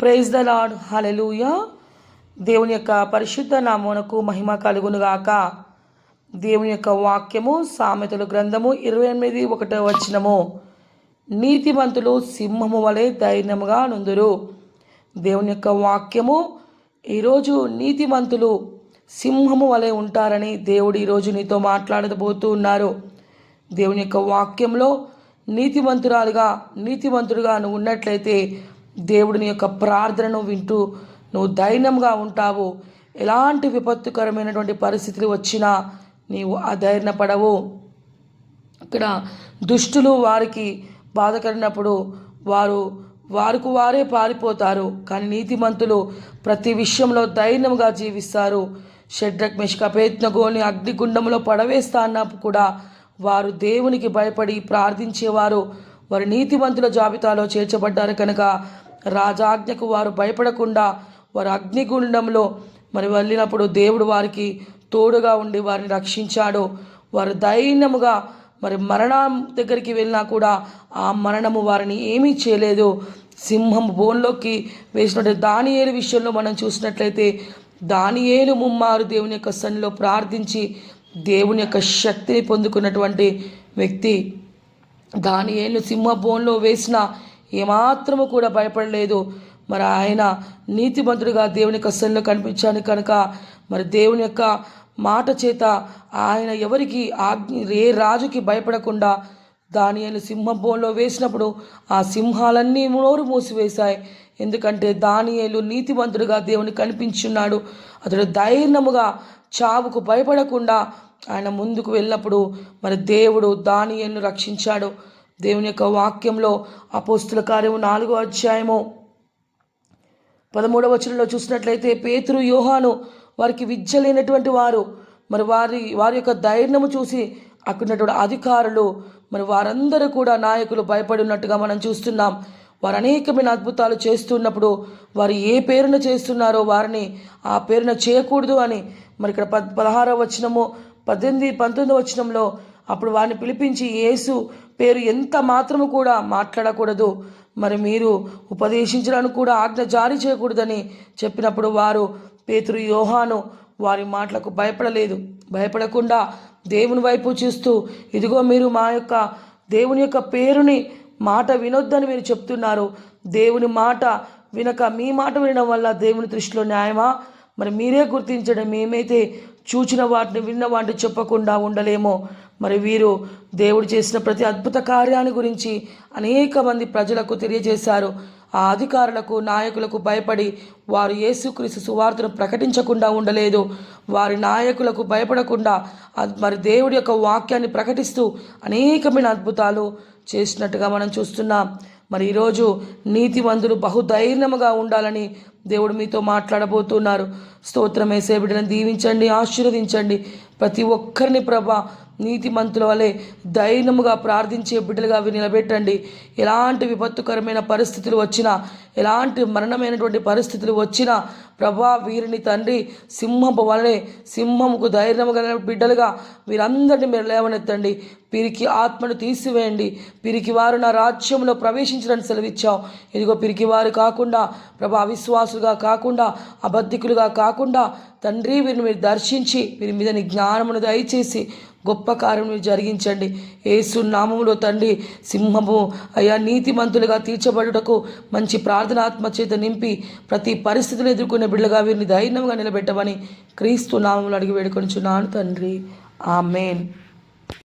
Praise the lord hallelujah దేవుని యొక్క పరిశుద్ధ నామమునకు మహిమ కలుగునుగాక. దేవుని యొక్క వాక్యము సామెతలు గ్రంథము ఇరవై ఎనిమిది ఒకటో వచ్చినము నీతిమంతులు సింహము వలె ధైర్యముగా నుందురు. దేవుని యొక్క వాక్యము ఈరోజు నీతిమంతులు సింహము వలె ఉంటారని దేవుడు ఈరోజు నీతో మాట్లాడబోతూ ఉన్నారు. దేవుని యొక్క వాక్యంలో నీతిమంతురాలుగా నీతిమంతుడుగా నువ్వు ఉన్నట్లయితే దేవుడిని యొక్క ప్రార్థనను వింటూ నువ్వు ధైర్యంగా ఉంటావు. ఎలాంటి విపత్తుకరమైనటువంటి పరిస్థితులు వచ్చినా నీవు అధైర్యపడవు. ఇక్కడ దుష్టులు వారికి బాధ కలిగినప్పుడు వారు వారికి వారే పారిపోతారు. కానీ నీతిమంతులు ప్రతి విషయంలో ధైర్యంగా జీవిస్తారు. షడ్రక్ మిష్కపేత్నగోని అగ్నిగుండంలో పడవేస్తా అన్నప్పుడు కూడా వారు దేవునికి భయపడి ప్రార్థించేవారు. వారి నీతిమంతుల జాబితాలో చేర్చబడ్డారు కనుక రాజాజ్ఞకు వారు భయపడకుండా వారు అగ్నిగుండంలో మరి వెళ్ళినప్పుడు దేవుడు వారికి తోడుగా ఉండి వారిని రక్షించాడు. వారు ధైర్యముగా మరి మరణం దగ్గరికి వెళ్ళినా కూడా ఆ మరణము వారిని ఏమీ చేయలేదు. సింహం బోన్లోకి వేసినట్టు దానియేలు విషయంలో మనం చూసినట్లయితే దానియేలు ముమ్మారు దేవుని యొక్క సన్నిలో ప్రార్థించి దేవుని యొక్క శక్తిని పొందుకున్నటువంటి వ్యక్తి దానియేలు సింహ బోన్లో వేసిన ఏమాత్రము కూడా భయపడలేదు. మరి ఆయన నీతిమంతుడిగా దేవుని యొక్క సన్నిలో కనిపించాను కనుక మరి దేవుని యొక్క మాట చేత ఆయన ఎవరికి ఆజ్ఞ ఏ రాజుకి భయపడకుండా దానియలు సింహబోన్లో వేసినప్పుడు ఆ సింహాలన్నీ నోరు మూసివేశాయి ఎందుకంటే దానియేలు నీతివంతుడిగా దేవుని కనిపించున్నాడు. అతడు ధైర్యముగా చావుకు భయపడకుండా ఆయన ముందుకు వెళ్ళినప్పుడు మరి దేవుడు దానియలను రక్షించాడు. దేవుని యొక్క వాక్యంలో అపోస్తుల కార్యము నాలుగో అధ్యాయము పదమూడవ వచనంలో చూసినట్లయితే పేతురు యోహాను వారికి విద్య లేనటువంటి వారు. మరి వారి వారి యొక్క ధైర్యము చూసి అక్కడున్నటువంటి అధికారులు మరి వారందరూ కూడా నాయకులు భయపడి ఉన్నట్టుగా మనం చూస్తున్నాం. వారు అనేకమైన అద్భుతాలు చేస్తున్నప్పుడు వారు ఏ పేరున చేస్తున్నారో వారిని ఆ పేరున చేయకూడదు అని. మరి ఇక్కడ పద్ పదహారవ వచనము పద్దెనిమిది పంతొమ్మిది వచనంలో అప్పుడు వారిని పిలిపించి యేసు పేరు ఎంత మాత్రము కూడా మాట్లాడకూడదు. మరి మీరు ఉపదేశించడానికి కూడా ఆజ్ఞ జారీ చేయకూడదని చెప్పినప్పుడు వారు పేతురు యోహాను వారి మాటలకు భయపడలేదు. భయపడకుండా దేవుని వైపు చూస్తూ ఇదిగో మీరు మా యొక్క దేవుని యొక్క పేరుని మాట వినొద్దని మీరు చెప్తున్నారు. దేవుని మాట వినక మీ మాట వినడం వల్ల దేవుని దృష్టిలో న్యాయమా? మరి మీరే గుర్తించడం మేమైతే చూచిన వాటిని విన్న వాటిని చెప్పకుండా ఉండలేమో. మరి వీరు దేవుడు చేసిన ప్రతి అద్భుత కార్యాన్ని గురించి అనేక మంది ప్రజలకు తెలియజేశారు. ఆ అధికారులకు నాయకులకు భయపడి వారు యేసుక్రీస్తు సువార్తను ప్రకటించకుండా ఉండలేదు. వారి నాయకులకు భయపడకుండా మరి దేవుడి యొక్క వాక్యాన్ని ప్రకటిస్తూ అనేకమైన అద్భుతాలు చేసినట్టుగా మనం చూస్తున్నాం. మరి ఈరోజు నీతివంతులు బహుధైర్యముగా ఉండాలని దేవుడు మీతో మాట్లాడబోతున్నారు. స్తోత్రం వేసే బిడ్డలను దీవించండి ఆశీర్వదించండి. ప్రతి ఒక్కరిని ప్రభా నీతిమంతుల వలె ధైర్యముగా ప్రార్థించే బిడ్డలుగా అవి నిలబెట్టండి. ఎలాంటి విపత్తుకరమైన పరిస్థితులు వచ్చినా ఎలాంటి మరణమైనటువంటి పరిస్థితులు వచ్చినా ప్రభా వీరిని తండ్రి సింహపు వలె సింహముకు ధైర్యము గల బిడ్డలుగా వీరందరినీ మీరు లేవనెత్తండి. పిరికి ఆత్మను తీసివేయండి. పిరికి వారు నా రాజ్యంలో ప్రవేశించడానికి సెలవిచ్చాం ఇదిగో పిరికి వారు కాకుండా ప్రభా అవిశ్వాసులుగా కాకుండా అబద్ధికులుగా కాకుండా తండ్రి వీరిని మీరు దర్శించి వీరి మీద జ్ఞానమును దయచేసి గొప్ప కార్యములు జరిగించండి. ఏసు నామములో తండ్రి సింహము అయా నీతిమంతులుగా తీర్చబడుటకు మంచి ప్రార్థనాత్మ చేత నింపి ప్రతి పరిస్థితిని ఎదుర్కొనే బిడ్డగా వీరిని ధైర్యంగా నిలబెట్టమని క్రీస్తు నామములు అడిగి వేడుకొనిచున్నాను తండ్రి. ఆమెన్.